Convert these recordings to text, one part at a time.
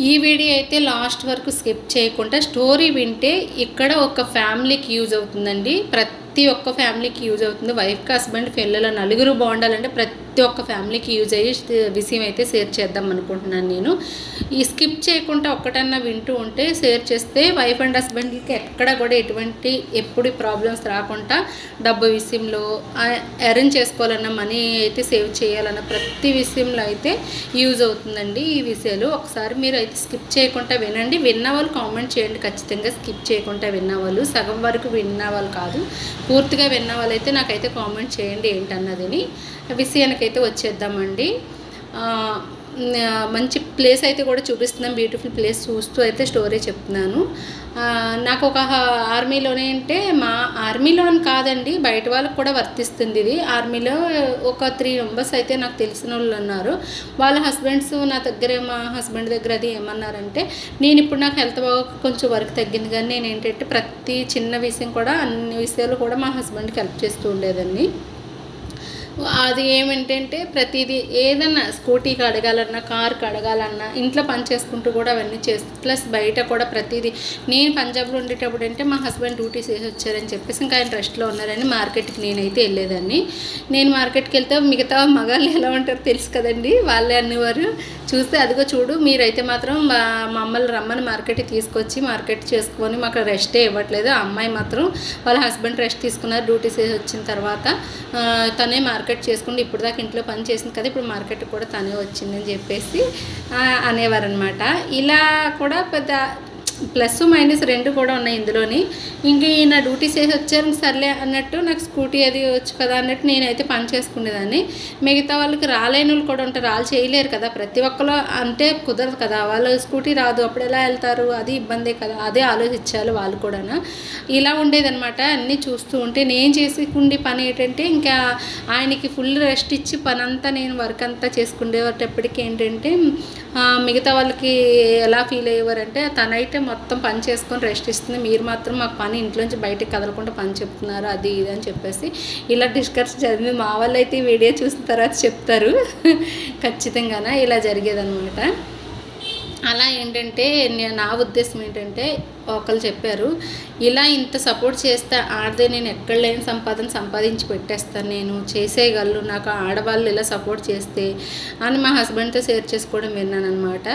ఈ వీడియో అయితే లాస్ట్ వరకు స్కిప్ చేయకుండా స్టోరీ వింటే ఇక్కడ ఒక ఫ్యామిలీకి యూజ్ అవుతుందండి. ప్రతి ప్రతి ఒక్క ఫ్యామిలీకి యూజ్ అవుతుంది. వైఫ్కి హస్బెండ్ పిల్లల నలుగురు బాగుండాలంటే ప్రతి ఒక్క ఫ్యామిలీకి యూజ్ అయ్యే విషయం అయితే షేర్ చేద్దాం అనుకుంటున్నాను నేను. ఈ స్కిప్ చేయకుండా ఒక్కటన్నా వింటూ ఉంటే షేర్ చేస్తే వైఫ్ అండ్ హస్బెండ్కి ఎక్కడ కూడా ఎటువంటి ఎప్పుడు ప్రాబ్లమ్స్ రాకుండా డబ్బు విషయంలో అరేంజ్ చేసుకోవాలన్న మనీ అయితే సేవ్ చేయాలన్న ప్రతి విషయంలో అయితే యూజ్ అవుతుందండి ఈ విషయాలు. ఒకసారి మీరు అయితే స్కిప్ చేయకుండా వినండి. విన్న వాళ్ళు కామెంట్ చేయండి. ఖచ్చితంగా స్కిప్ చేయకుండా విన్న వాళ్ళు. సగం వరకు విన్న వాళ్ళు కాదు. పూర్తిగా విన్న వాళ్ళైతే నాకైతే కామెంట్ చేయండి ఏంటన్నదిని. విషయానికైతే వచ్చేద్దామండి. మంచి ప్లేస్ అయితే కూడా చూపిస్తున్నాం. బ్యూటిఫుల్ ప్లేస్ చూస్తూ అయితే స్టోరీ చెప్తున్నాను. నాకు ఒక ఆర్మీలోనే అంటే మా ఆర్మీలో అని కాదండి బయట వాళ్ళకి కూడా వర్తిస్తుంది ఇది. ఆర్మీలో ఒక త్రీ మెంబర్స్ అయితే నాకు తెలిసిన వాళ్ళు ఉన్నారు. వాళ్ళ హస్బెండ్స్ నా దగ్గర మా హస్బెండ్ దగ్గర అది ఏమన్నారంటే నేను ఇప్పుడు నాకు హెల్త్ బాగా కొంచెం వర్క్ తగ్గింది కానీ నేను ఏంటంటే ప్రతి చిన్న విషయం కూడా అన్ని విషయాలు కూడా మా హస్బెండ్కి హెల్ప్ చేస్తూ ఉండేదాన్ని. అది ఏమిటంటే ప్రతిదీ ఏదన్నా స్కూటీకి అడగాలన్నా కార్కి అడగాలన్నా ఇంట్లో పని చేసుకుంటూ కూడా అవన్నీ చేస్తూ ప్లస్ బయట కూడా ప్రతిదీ నేను పంజాబ్లో ఉండేటప్పుడు అంటే మా హస్బెండ్ డ్యూటీ చేసి వచ్చారని చెప్పేసి ఇంకా ఆయన రెస్ట్లో ఉన్నారని మార్కెట్కి నేనైతే వెళ్ళేదాన్ని. నేను మార్కెట్కి వెళ్తే మిగతా మగాళ్ళు ఎలా ఉంటారో తెలుసు కదండి వాళ్ళే అనేవారు. చూస్తే అదిగో చూడు మీరైతే మాత్రం మా మమ్మల్ని రమ్మని మార్కెట్కి తీసుకొచ్చి మార్కెట్ చేసుకొని మాకు రెస్టే ఇవ్వట్లేదు. ఆ అమ్మాయి మాత్రం వాళ్ళ హస్బెండ్ రెస్ట్ తీసుకున్నారు డ్యూటీ చేసి వచ్చిన తర్వాత. తనే మార్కెట్ చేసుకుంటూ ఇప్పుడు దాకా ఇంట్లో పని చేసింది కదా ఇప్పుడు మార్కెట్ కూడా తనే వచ్చిందని చెప్పేసి అనేవారు అనమాట ఇలా కూడా పెద్ద ప్లస్ మైనస్ రెండు కూడా ఉన్నాయి ఇందులోని. ఇంక ఈయన డ్యూటీ చేసి వచ్చారు సర్లే అన్నట్టు నాకు స్కూటీ అది వచ్చు కదా అన్నట్టు నేనైతే పని చేసుకునేదాన్ని. మిగతా వాళ్ళకి రాలేని వాళ్ళు కూడా ఉంటారు వాళ్ళు చేయలేరు కదా. ప్రతి ఒక్కరు అంటే కుదరదు కదా వాళ్ళు స్కూటీ రాదు అప్పుడు ఎలా వెళ్తారు అది ఇబ్బందే కదా. అదే ఆలోచించాలి వాళ్ళు కూడా ఇలా ఉండేదన్నమాట అన్నీ చూస్తూ ఉంటే. నేను చేసుకుండే పని ఏంటంటే ఇంకా ఆయనకి ఫుల్ రెస్ట్ ఇచ్చి పని అంతా నేను వర్క్ అంతా చేసుకునేటప్పటికి ఏంటంటే మిగతా వాళ్ళకి ఎలా ఫీల్ అయ్యేవారంటే తనైతే మొత్తం పని చేసుకొని రెస్ట్ ఇస్తుంది. మీరు మాత్రం మాకు పని ఇంట్లోంచి బయటకు కదలకుండా పని చెప్తున్నారు. అది ఇది అని చెప్పేసి ఇలా డిస్కస్ జరిగింది. మా వాళ్ళు అయితే ఈ వీడియో చూసిన తర్వాత చెప్తారు. ఖచ్చితంగానే? ఇలా జరిగేదన్నమాట. అలా ఏంటంటే నా ఉద్దేశం ఏంటంటే ఒకరు చెప్పారు ఇలా ఇంత సపోర్ట్ చేస్తే ఆడదే నేను ఎక్కడ లేని సంపాదన సంపాదించి పెట్టేస్తాను నేను. చేసేయగలను నాకు ఆడవాళ్ళు ఇలా సపోర్ట్ చేస్తే అని మా హస్బెండ్తో షేర్ చేసుకోవడం విన్నాను అనమాట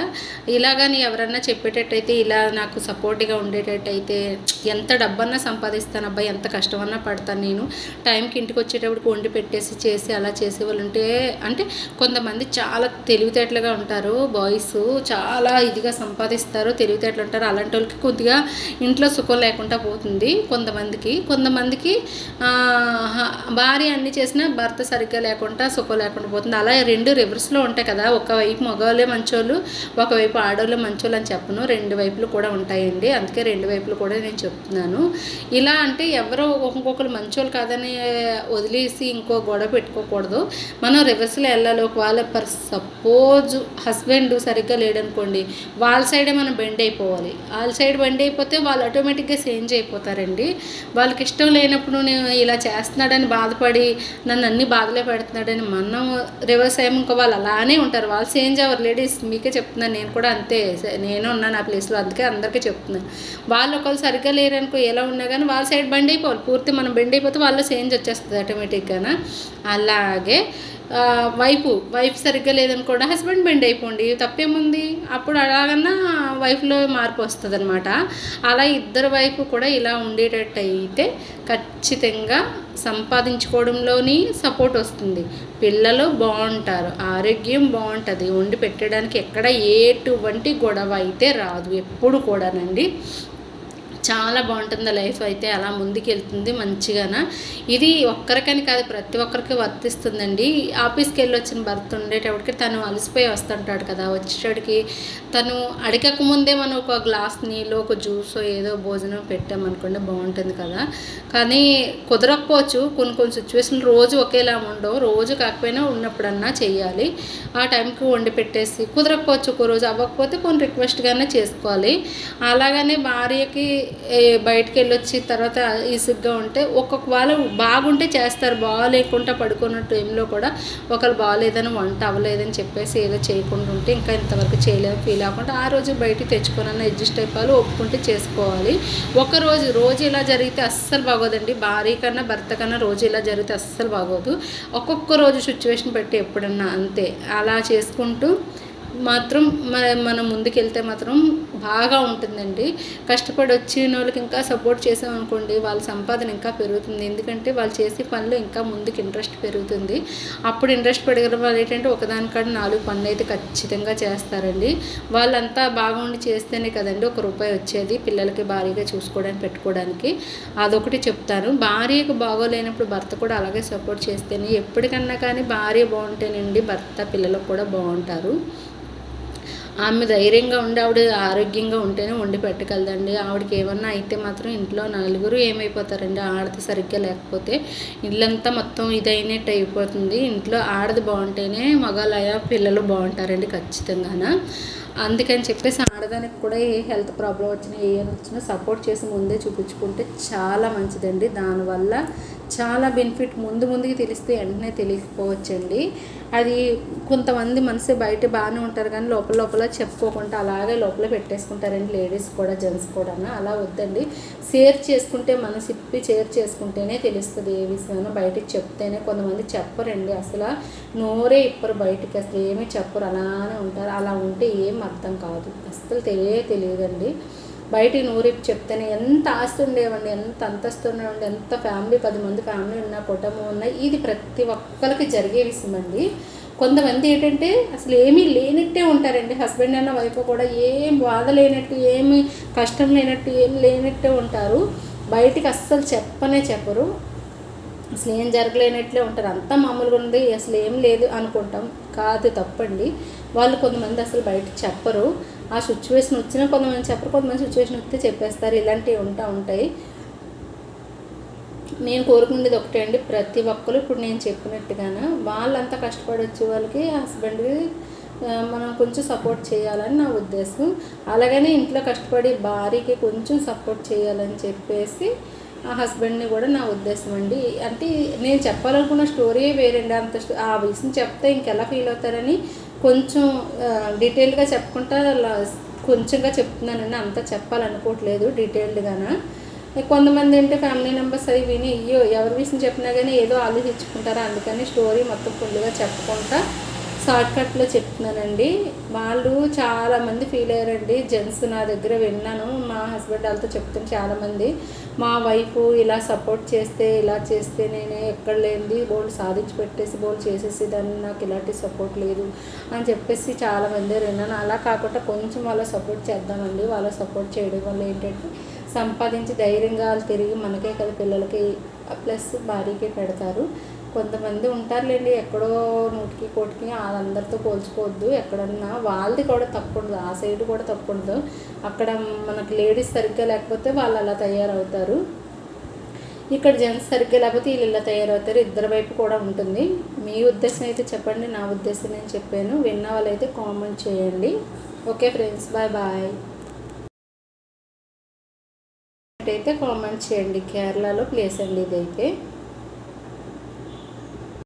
ఇలాగని ఎవరన్నా చెప్పేటట్టయితే ఇలా నాకు సపోర్ట్గా ఉండేటట్టయితే ఎంత డబ్బన్నా సంపాదిస్తాను అబ్బాయి ఎంత కష్టమన్నా పడతాను నేను. టైంకి ఇంటికి వచ్చేటప్పుడు వండి పెట్టేసి చేసి అలా చేసేవాళ్ళు ఉంటే అంటే కొంతమంది చాలా తెలివితేటలుగా ఉంటారు బాయ్స్ చాలా ఇదిగా సంపాదిస్తారు తెలివితేటలు ఉంటారు. అలాంటి వాళ్ళకి కొద్దిగా ఇంట్లో సుఖం లేకుండా పోతుంది కొంతమందికి. కొంతమందికి భార్య అన్ని చేసినా భర్త సరిగ్గా లేకుండా సుఖం లేకుండా పోతుంది. అలా రెండు రివర్స్లో ఉంటాయి కదా. ఒకవైపు మగవాళ్ళే మంచోళ్ళు ఒకవైపు ఆడవాళ్ళే మంచోళ్ళు అని చెప్పను. రెండు వైపులు కూడా ఉంటాయండి. అందుకే రెండు వైపులు కూడా నేను చెప్తున్నాను. ఇలా అంటే ఎవరో ఇంకొకరు మంచోళ్ళు కాదని వదిలేసి ఇంకో గొడవ పెట్టుకోకూడదు. మనం రివర్స్లో వెళ్ళాలి. ఒకవేళ పర్ సపోజ్ హస్బెండ్ సరిగ్గా లేడనుకోండి వాళ్ళ సైడే మనం బెండ్ అయిపోవాలి. వాళ్ళ సైడ్ బెండ్ అయిపోతే వాళ్ళు ఆటోమేటిక్గా చేంజ్ అయిపోతారండి. వాళ్ళకి ఇష్టం లేనప్పుడు నేను ఇలా చేస్తున్నాడని బాధపడి నన్ను అన్ని బాధలే పెడుతున్నాడని మనం రివర్స్ అయ్యాము ఇంకా వాళ్ళు అలానే ఉంటారు. వాళ్ళు చేంజ్ అవ్వరు. లేడీస్ మీకే చెప్తున్నాను. నేను కూడా అంతే. నేను ఉన్నాను ఆ ప్లేస్లో అందుకే అందరికీ చెప్తున్నాను. వాళ్ళు ఒకళ్ళు సరిగ్గా లేరనుకో ఎలా ఉన్నా కానీ వాళ్ళ సైడ్ బండి అయిపోవాలి. పూర్తి మనం బెండ్ అయిపోతే వాళ్ళు చేంజ్ వచ్చేస్తుంది ఆటోమేటిక్గా అలాగే వైపు వైఫ్ సరిగ్గా లేదనుకోండి హస్బెండ్ బెండ్ అయిపోండి. తప్పేముంది? అప్పుడు అలాగన్నా వైఫ్లో మార్పు వస్తుంది అనమాట అలా ఇద్దరు వైపు కూడా ఇలా ఉండేటట్టు అయితే ఖచ్చితంగా సంపాదించుకోవడంలోని సపోర్ట్ వస్తుంది. పిల్లలు బాగుంటారు ఆరోగ్యం బాగుంటుంది. వండి పెట్టడానికి ఎక్కడ ఎటువంటి గొడవ అయితే రాదు. ఎప్పుడు కూడానండి. చాలా బాగుంటుంది లైఫ్ అయితే అలా ముందుకెళ్తుంది మంచిగాన. ఇది ఒక్కరికని కాదు ప్రతి ఒక్కరికి వర్తిస్తుందండి. ఆఫీస్కి వెళ్ళి వచ్చిన భర్త ఉండేటప్పటికి తను అలసిపోయి వస్తుంటాడు కదా వచ్చేటప్పటికి తను అడగక ముందే మనం ఒక గ్లాస్ నీళ్ళు ఒక జ్యూస్ ఏదో భోజనం పెట్టామనుకోండి బాగుంటుంది కదా. కానీ కుదరకపోవచ్చు కొన్ని కొన్ని సిచ్యువేషన్లు రోజు ఒకేలా ఉండవు. రోజు కాకపోయినా ఉన్నప్పుడన్నా చేయాలి ఆ టైంకి వండి పెట్టేసి కుదరకపోవచ్చు ఒక రోజు అవ్వకపోతే కొన్ని రిక్వెస్ట్గానే చేసుకోవాలి. అలాగనే భార్యకి బయటికి వెళ్ళొచ్చి తర్వాత ఇసుగ్గా ఉంటే ఒక్కొక్క వాళ్ళు బాగుంటే చేస్తారు బాగాలేకుండా పడుకున్న టైంలో కూడా ఒకరు బాగాలేదని వంట అవ్వలేదని చెప్పేసి ఏదో చేయకుండా ఉంటే ఇంకా ఇంతవరకు చేయలేదు ఫీల్ అవ్వకుండా ఆ రోజు బయటికి తెచ్చుకోనన్న అడ్జస్ట్ అయిపోవాలి ఒప్పుకుంటే చేసుకోవాలి. ఒక రోజు రోజు ఇలా జరిగితే అస్సలు బాగోదండి. భార్య కన్నా భర్త కన్నా రోజు ఇలా జరిగితే అస్సలు బాగోదు. ఒక్కొక్క రోజు సిచ్యువేషన్ పెట్టి ఎప్పుడన్నా అంతే. అలా చేసుకుంటూ మాత్రం మన మనం ముందుకెళ్తే మాత్రం బాగా ఉంటుందండి. కష్టపడి వచ్చిన వాళ్ళకి ఇంకా సపోర్ట్ చేసామనుకోండి వాళ్ళ సంపాదన ఇంకా పెరుగుతుంది. ఎందుకంటే వాళ్ళు చేసే పనులు ఇంకా ముందుకు ఇంట్రెస్ట్ పెరుగుతుంది. అప్పుడు ఇంట్రెస్ట్ పెరగడం వాళ్ళు ఏంటంటే ఒకదానికాడ నాలుగు పనులు అయితే ఖచ్చితంగా చేస్తారండి. వాళ్ళంతా బాగుండి చేస్తేనే కదండి ఒక రూపాయి వచ్చేది పిల్లలకి భారీగా చూసుకోవడానికి పెట్టుకోవడానికి. అదొకటి చెప్తాను. భార్యకు బాగోలేనప్పుడు భర్త కూడా అలాగే సపోర్ట్ చేస్తేనే ఎప్పటికన్నా కానీ భార్య బాగుంటేనండి భర్త పిల్లలకు కూడా బాగుంటారు. ఆమె ధైర్యంగా ఉండి ఆవిడ ఆరోగ్యంగా ఉంటేనే వండి పెట్టగలదండి. ఆవిడకి ఏమన్నా అయితే మాత్రం ఇంట్లో నలుగురు ఏమైపోతారండి? ఆడది సరిగ్గా లేకపోతే ఇల్లంతా మొత్తం ఇదైనట్టు అయిపోతుంది. ఇంట్లో ఆడది బాగుంటేనే మగాలయ పిల్లలు బాగుంటారండి ఖచ్చితంగాన? అందుకని చెప్పేసి ఆడదానికి కూడా ఏ హెల్త్ ప్రాబ్లం వచ్చినా ఏ వచ్చినా సపోర్ట్ చేసి ముందే చూపించుకుంటే చాలా మంచిదండి. దానివల్ల చాలా బెనిఫిట్ ముందు ముందుకి తెలిస్తే వెంటనే తెలియకపోవచ్చండి. అది కొంతమంది మనసు బయట బాగానే ఉంటారు కానీ లోపల లోపల చెప్పుకోకుండా అలాగే లోపల పెట్టేసుకుంటారండి. లేడీస్ కూడా జెంట్స్ కూడా అలా వద్దండి. షేర్ చేసుకుంటే మనసు ఇప్పి షేర్ చేసుకుంటేనే తెలుస్తుంది ఏ విషయమైనా బయటకు చెప్తేనే కొంతమంది చెప్పరండి. అసలు నోరే ఇప్పరు బయటికి అసలు ఏమీ చెప్పరు. అలానే ఉంటారు. అలా ఉంటే ఏం అర్థం కాదు అసలు. తెలియ తెలియదండి. బయట నూరిప్పి చెప్తేనే ఎంత ఆస్తి ఉండేవండి ఎంత అంతస్తు ఉండేవండి ఎంత ఫ్యామిలీ పది మంది ఫ్యామిలీ ఉన్న కుటుంబం ఉన్న ఇది ప్రతి ఒక్కరికి జరిగే విషయం అండి కొంతమంది ఏంటంటే అసలు ఏమీ లేనట్టే ఉంటారండి. హస్బెండ్ అన్న వైఫ్ కూడా ఏం బాధ లేనట్టు ఏమి కష్టం లేనట్టు ఏం లేనట్టే ఉంటారు. బయటికి అస్సలు చెప్పనే చెప్పరు. అసలు ఏం జరగలేనట్లే ఉంటారు. అంతా మామూలుగా ఉంది అసలు ఏం లేదు అనుకుంటాం. కాదు తప్పండి. వాళ్ళు కొంతమంది అసలు బయట చెప్పరు. ఆ సిచ్యువేషన్ వచ్చినా కొంతమంది చెప్పరు కొంతమంది సిచ్యువేషన్ వస్తే చెప్పేస్తారు. ఇలాంటివి ఉంటా ఉంటాయి. నేను కోరుకునేది ఒకటే అండి ప్రతి ఒక్కరు ఇప్పుడు నేను చెప్పినట్టుగానే వాళ్ళంతా కష్టపడి వచ్చే వాళ్ళకి హస్బెండ్కి మనం కొంచెం సపోర్ట్ చేయాలని నా ఉద్దేశం. అలాగనే ఇంట్లో కష్టపడి భార్యకి కొంచెం సపోర్ట్ చేయాలని చెప్పేసి ఆ హస్బెండ్ని కూడా నా ఉద్దేశం అండి. అంటే నేను చెప్పాలనుకున్న స్టోరీ వేరండి. అంత ఆ విషయం చెప్తే ఇంకెలా ఫీల్ అవుతారని కొంచెం డీటెయిల్గా చెప్పుకుంటా కొంచెంగా చెప్తున్నానండి అంత చెప్పాలనుకోవట్లేదు డీటెయిల్డ్గానా. కొంతమంది ఏంటి ఫ్యామిలీ మెంబర్స్ అవి విని అయ్యో ఎవరి విషయం చెప్పినా కానీ ఏదో ఆలోచించుకుంటారా అందుకని స్టోరీ మొత్తం ఫుల్గా చెప్పుకుంటా షార్ట్కట్లో చెప్తున్నానండి. వాళ్ళు చాలామంది ఫీల్ అయ్యారండి. జెంట్స్ నా దగ్గర విన్నాను. మా హస్బెండ్ వాళ్ళతో చెప్తాను చాలామంది మా వైఫ్ ఇలా సపోర్ట్ చేస్తే ఇలా చేస్తే నేను ఎక్కడ లేనిది బోల్డ్ సాధించి పెట్టేసి బోల్డ్ చేసేసి దాన్ని నాకు ఇలాంటి సపోర్ట్ లేదు అని చెప్పేసి చాలామంది విన్నాను. అలా కాకుండా కొంచెం వాళ్ళ సపోర్ట్ చేద్దామండి. వాళ్ళ సపోర్ట్ చేయడం వల్ల ఏంటంటే సంపాదించి ధైర్యంగా వాళ్ళు తిరిగి మనకే కదా పిల్లలకి ప్లస్ భార్యకే పెడతారు. కొంతమంది ఉంటారులేండి ఎక్కడో నూటికి కోటికి వాళ్ళందరితో పోల్చుకోవద్దు. ఎక్కడన్నా వాళ్ళది కూడా తప్పుండదు ఆ సైడ్ కూడా తప్పుండదు అక్కడ మనకి లేడీస్ సరిగ్గా లేకపోతే వాళ్ళు అలా తయారవుతారు. ఇక్కడ జెంట్స్ సరిగ్గా లేకపోతే వీళ్ళు ఇలా తయారవుతారు. ఇద్దరు వైపు కూడా ఉంటుంది. మీ ఉద్దేశం అయితే చెప్పండి నా ఉద్దేశం నేను చెప్పాను. విన్న వాళ్ళైతే కామెంట్ చేయండి. Okay friends bye bye. అయితే కామెంట్ చేయండి కేరళలో ప్లేస్ అండి ఇదైతే.